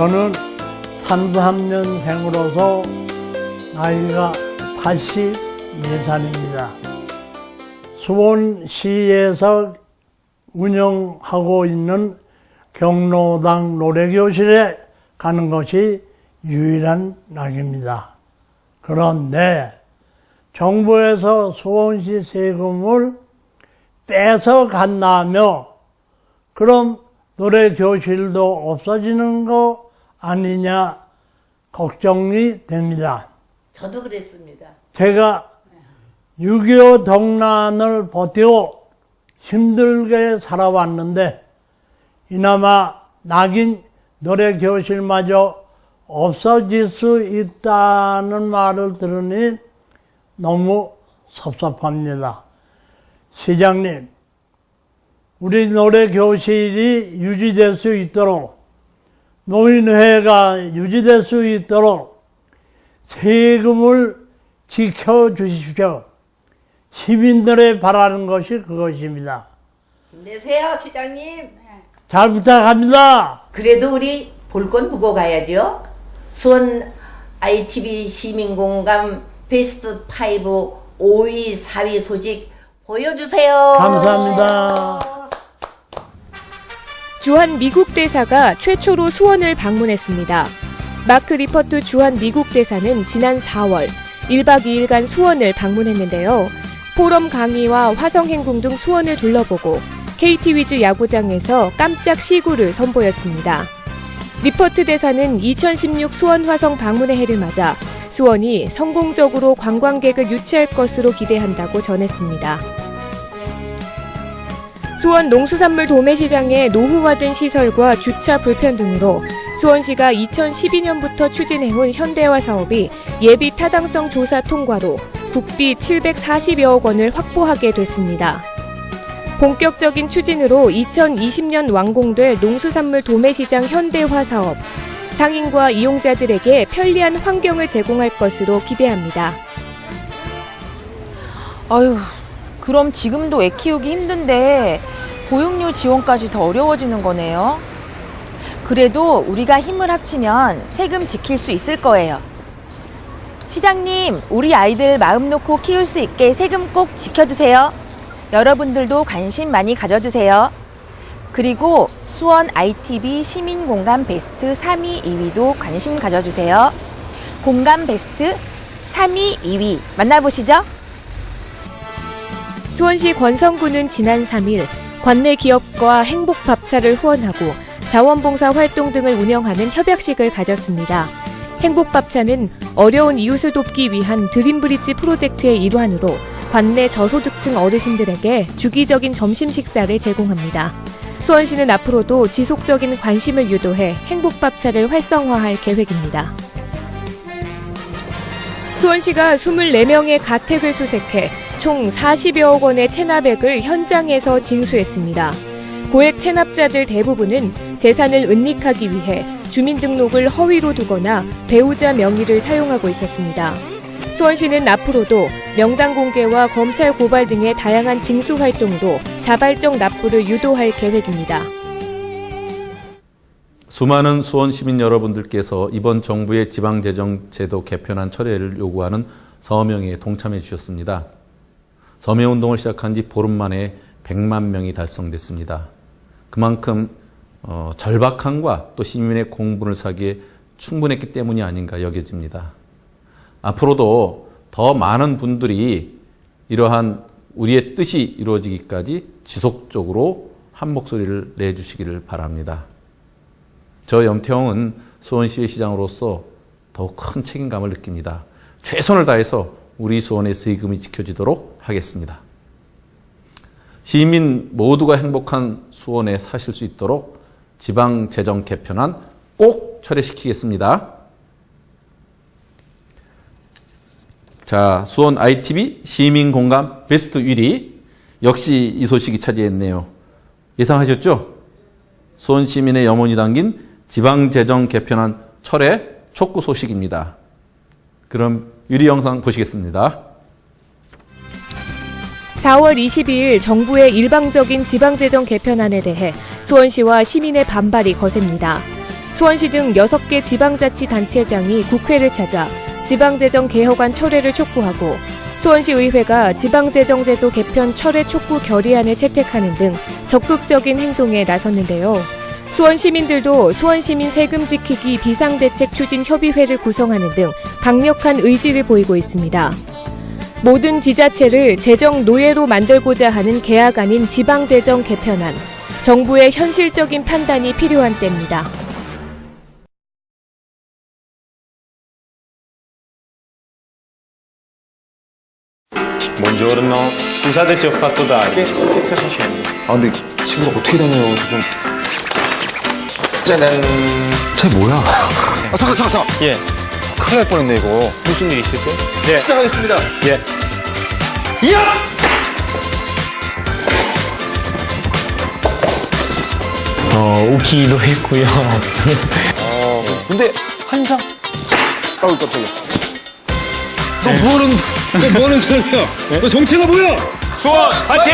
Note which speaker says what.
Speaker 1: 저는 33년생으로서 나이가 84살입니다. 수원시에서 운영하고 있는 경로당 노래교실에 가는 것이 유일한 낙입니다. 그런데 정부에서 수원시 세금을 뺏어 간다며 그럼 노래 교실도 없어지는 거 아니냐 걱정이 됩니다.
Speaker 2: 저도 그랬습니다.
Speaker 1: 제가 6.25 동란을 버티고 힘들게 살아왔는데 이나마 낙인 노래 교실마저 없어질 수 있다는 말을 들으니 너무 섭섭합니다. 시장님, 우리 노래 교실이 유지될 수 있도록 노인회가 유지될 수 있도록 세금을 지켜주십시오. 시민들의 바라는 것이 그것입니다.
Speaker 2: 힘내세요, 시장님.
Speaker 1: 잘 부탁합니다.
Speaker 2: 그래도 우리 볼 건 보고 가야죠. 수원 ITV 시민공감 베스트 5 5위, 4위 소식 보여주세요.
Speaker 1: 감사합니다.
Speaker 3: 주한 미국 대사가 최초로 수원을 방문했습니다. 마크 리퍼트 주한 미국 대사는 지난 4월 1박 2일간 수원을 방문했는데요. 포럼 강의와 화성행궁 등 수원을 둘러보고 KT 위즈 야구장에서 깜짝 시구를 선보였습니다. 리퍼트 대사는 2016 수원 화성 방문의 해를 맞아 수원이 성공적으로 관광객을 유치할 것으로 기대한다고 전했습니다. 수원 농수산물 도매시장의 노후화된 시설과 주차 불편 등으로 수원시가 2012년부터 추진해온 현대화 사업이 예비 타당성 조사 통과로 국비 740여억 원을 확보하게 됐습니다. 본격적인 추진으로 2020년 완공될 농수산물 도매시장 현대화 사업, 상인과 이용자들에게 편리한 환경을 제공할 것으로 기대합니다.
Speaker 4: 아유, 그럼 지금도 애 키우기 힘든데 보육료 지원까지 더 어려워지는 거네요. 그래도 우리가 힘을 합치면 세금 지킬 수 있을 거예요. 시장님, 우리 아이들 마음 놓고 키울 수 있게 세금 꼭 지켜주세요. 여러분들도 관심 많이 가져주세요. 그리고 수원 ITV 시민공감 베스트 3위, 2위도 관심 가져주세요. 공감 베스트 3위, 2위 만나보시죠.
Speaker 3: 수원시 권성구는 지난 3일 관내 기업과 행복 밥차를 후원하고 자원봉사 활동 등을 운영하는 협약식을 가졌습니다. 행복 밥차는 어려운 이웃을 돕기 위한 드림브릿지 프로젝트의 일환으로 관내 저소득층 어르신들에게 주기적인 점심 식사를 제공합니다. 수원시는 앞으로도 지속적인 관심을 유도해 행복밥차를 활성화할 계획입니다. 수원시가 24명의 가택을 수색해 총 40여억 원의 체납액을 현장에서 징수했습니다. 고액 체납자들 대부분은 재산을 은닉하기 위해 주민등록을 허위로 두거나 배우자 명의를 사용하고 있었습니다. 수원시는 앞으로도 명단 공개와 검찰 고발 등의 다양한 징수 활동으로 자발적 납부를 유도할 계획입니다.
Speaker 5: 수많은 수원 시민 여러분들께서 이번 정부의 지방재정제도 개편안 철회를 요구하는 서명에 동참해 주셨습니다. 서명운동을 시작한 지 보름 만에 100만 명이 달성됐습니다. 그만큼 어, 절박함과 또 시민의 공분을 사기에 충분했기 때문이 아닌가 여겨집니다. 앞으로도 더 많은 분들이 이러한 우리의 뜻이 이루어지기까지 지속적으로 한 목소리를 내주시기를 바랍니다. 저 염태영은 수원시의 시장으로서 더욱 큰 책임감을 느낍니다. 최선을 다해서 우리 수원의 세금이 지켜지도록 하겠습니다. 시민 모두가 행복한 수원에 사실 수 있도록 지방 재정 개편안 꼭 철회시키겠습니다. 자, 수원 ITV 시민 공감 베스트 1위 역시 이 소식이 차지했네요. 예상하셨죠? 수원 시민의 염원이 담긴 지방 재정 개편안 철회 촉구 소식입니다. 그럼 유리 영상 보시겠습니다.
Speaker 3: 4월 22일 정부의 일방적인 지방재정 개편안에 대해 수원시와 시민의 반발이 거셉니다. 수원시 등 6개 지방자치단체장이 국회를 찾아 지방재정 개혁안 철회를 촉구하고 수원시 의회가 지방재정제도 개편 철회 촉구 결의안을 채택하는 등 적극적인 행동에 나섰는데요. 수원 시민들도 수원 시민 세금 지키기 비상대책 추진 협의회를 구성하는 등 강력한 의지를 보이고 있습니다. 모든 지자체를 재정 노예로 만들고자 하는 계약 아닌 지방재정 개편안. 정부의 현실적인 판단이 필요한 때입니다.
Speaker 6: Buongiorno, scusate se ho fatto tardi. Che, che stai facendo?
Speaker 7: 아 근데 친구가 어떻게 다녀요 지금
Speaker 6: 짜잔.
Speaker 7: 쟤 뭐야 아 잠깐 잠깐 잠깐
Speaker 6: 예.
Speaker 7: 큰일 날 뻔했네 이거
Speaker 6: 무슨 일 있으세요? 예.
Speaker 7: 시작하겠습니다
Speaker 6: 예.
Speaker 8: 어, 오기도 했고요.
Speaker 7: 어 근데 한 장 아우 깜짝이야 너 뭐하는 너 뭐하는 사람이야 너 정체가 뭐야
Speaker 6: 수원 파이팅!